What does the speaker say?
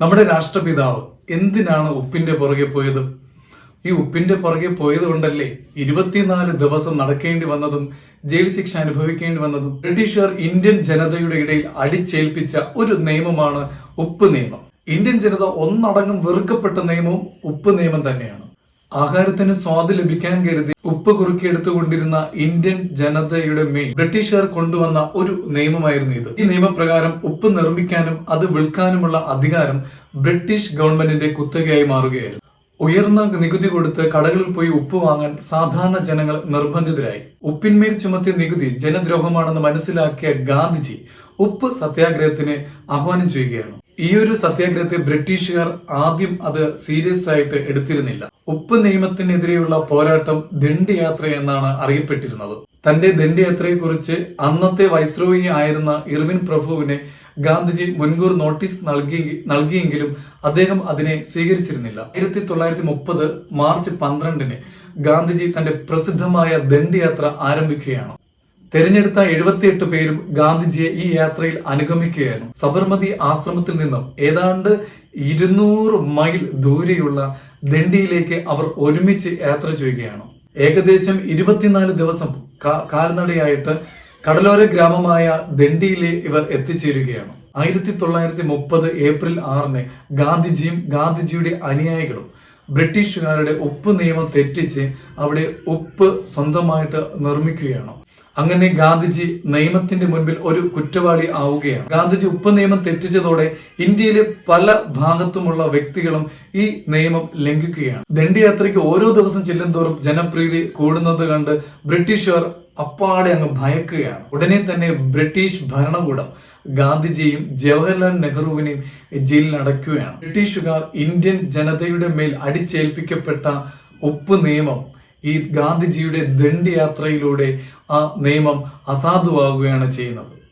നമ്മുടെ രാഷ്ട്രപിതാവ് എന്തിനാണ് ഉപ്പിന്റെ പുറകെ പോയത്? ഈ ഉപ്പിന്റെ പുറകെ പോയത് കൊണ്ടല്ലേ ഇരുപത്തിനാല് ദിവസം നടക്കേണ്ടി വന്നതും ജയിൽ ശിക്ഷ അനുഭവിക്കേണ്ടി വന്നതും ബ്രിട്ടീഷുകാർ ഇന്ത്യൻ ജനതയുടെ ഇടയിൽ അടിച്ചേൽപ്പിച്ച ഒരു നിയമമാണ് ഉപ്പ് നിയമം. ഇന്ത്യൻ ജനത ഒന്നടങ്കം വെറുക്കപ്പെട്ട നിയമവും ഉപ്പ് നിയമം തന്നെയാണ്. ആഹാരത്തിന് സ്വാദ് ലഭിക്കാൻ കരുതി ഉപ്പ് കുറുക്കിയെടുത്തുകൊണ്ടിരുന്ന ഇന്ത്യൻ ജനതയുടെ മേൽ ബ്രിട്ടീഷുകാർ കൊണ്ടുവന്ന ഒരു നിയമമായിരുന്നു ഇത്. ഈ നിയമപ്രകാരം ഉപ്പ് നിർമ്മിക്കാനും അത് വിൽക്കാനുമുള്ള അധികാരം ബ്രിട്ടീഷ് ഗവൺമെന്റിന്റെ കുത്തകയായി മാറുകയായിരുന്നു. ഉയർന്ന നികുതി കൊടുത്ത് കടകളിൽ പോയി ഉപ്പ് വാങ്ങാൻ സാധാരണ ജനങ്ങൾ നിർബന്ധിതരായി. ഉപ്പിന്മേൽ ചുമത്തിയ നികുതി ജനദ്രോഹമാണെന്ന് മനസ്സിലാക്കിയ ഗാന്ധിജി ഉപ്പ് സത്യാഗ്രഹത്തിന് ആഹ്വാനം ചെയ്യുകയാണ്. ഈ ഒരു സത്യാഗ്രഹത്തെ ബ്രിട്ടീഷുകാർ ആദ്യം അത് സീരിയസ് ആയിട്ട് എടുത്തിരുന്നില്ല. ഉപ്പ് നിയമത്തിനെതിരെയുള്ള പോരാട്ടം ദണ്ഡിയാത്ര എന്നാണ് അറിയപ്പെട്ടിരുന്നത്. തന്റെ ദണ്ഡിയാത്രയെ കുറിച്ച് അന്നത്തെ വൈസ്രോയി ആയിരുന്ന ഇർവിൻ പ്രഭുവിനെ ഗാന്ധിജി മുൻകൂർ നോട്ടീസ് നൽകി നൽകിയെങ്കിലും അദ്ദേഹം അതിനെ സ്വീകരിച്ചിരുന്നില്ല. ആയിരത്തി തൊള്ളായിരത്തി മുപ്പത് മാർച്ച് പന്ത്രണ്ടിന് ഗാന്ധിജി തന്റെ പ്രസിദ്ധമായ ദണ്ഡിയാത്ര ആരംഭിക്കുകയാണ്. തെരഞ്ഞെടുത്ത എഴുപത്തിയെട്ട് പേരും ഗാന്ധിജിയെ ഈ യാത്രയിൽ അനുഗമിക്കുകയായിരുന്നു. സബർമതി ആശ്രമത്തിൽ നിന്നും ഏതാണ്ട് ഇരുന്നൂറ് മൈൽ ദൂരെയുള്ള ദണ്ഡിയിലേക്ക് അവർ ഒരുമിച്ച് യാത്ര ചെയ്യുകയാണ്. ഏകദേശം ഇരുപത്തിനാല് ദിവസം കാൽനടയായിട്ട് കടലോര ഗ്രാമമായ ദണ്ഡിയിലെ ഇവർ എത്തിച്ചേരുകയാണ്. ആയിരത്തി തൊള്ളായിരത്തി മുപ്പത് ഏപ്രിൽ ആറിന് ഗാന്ധിജിയും ഗാന്ധിജിയുടെ അനുയായികളും ബ്രിട്ടീഷുകാരുടെ ഉപ്പ് നിയമം തെറ്റിച്ച് അവിടെ ഉപ്പ് സ്വന്തമായിട്ട് നിർമ്മിക്കുകയാണ്. അങ്ങനെ ഗാന്ധിജി നിയമത്തിന്റെ മുൻപിൽ ഒരു കുറ്റവാളി ആവുകയാണ്. ഗാന്ധിജി ഉപ്പ് നിയമം തെറ്റിച്ചതോടെ ഇന്ത്യയിലെ പല ഭാഗത്തുമുള്ള വ്യക്തികളും ഈ നിയമം ലംഘിക്കുകയാണ്. ദണ്ഡിയാത്രയ്ക്ക് ഓരോ ദിവസം ചെല്ലുന്തോറും ജനപ്രീതി കൂടുന്നത് കണ്ട് ബ്രിട്ടീഷുകാർ അപ്പാടെ അങ്ങ് ഭയക്കുകയാണ്. ഉടനെ തന്നെ ബ്രിട്ടീഷ് ഭരണകൂടം ഗാന്ധിജിയെയും ജവഹർലാൽ നെഹ്റുവിനെയും ജയിലിൽ അടയ്ക്കുകയാണ്. ബ്രിട്ടീഷുകാർ ഇന്ത്യൻ ജനതയുടെ മേൽ അടിച്ചേൽപ്പിക്കപ്പെട്ട ഉപ്പ് നിയമം ഈ ഗാന്ധിജിയുടെ ദണ്ഡിയാത്രയിലൂടെ ആ നിയമം അസാധുവാകുകയാണ് ചെയ്യുന്നത്.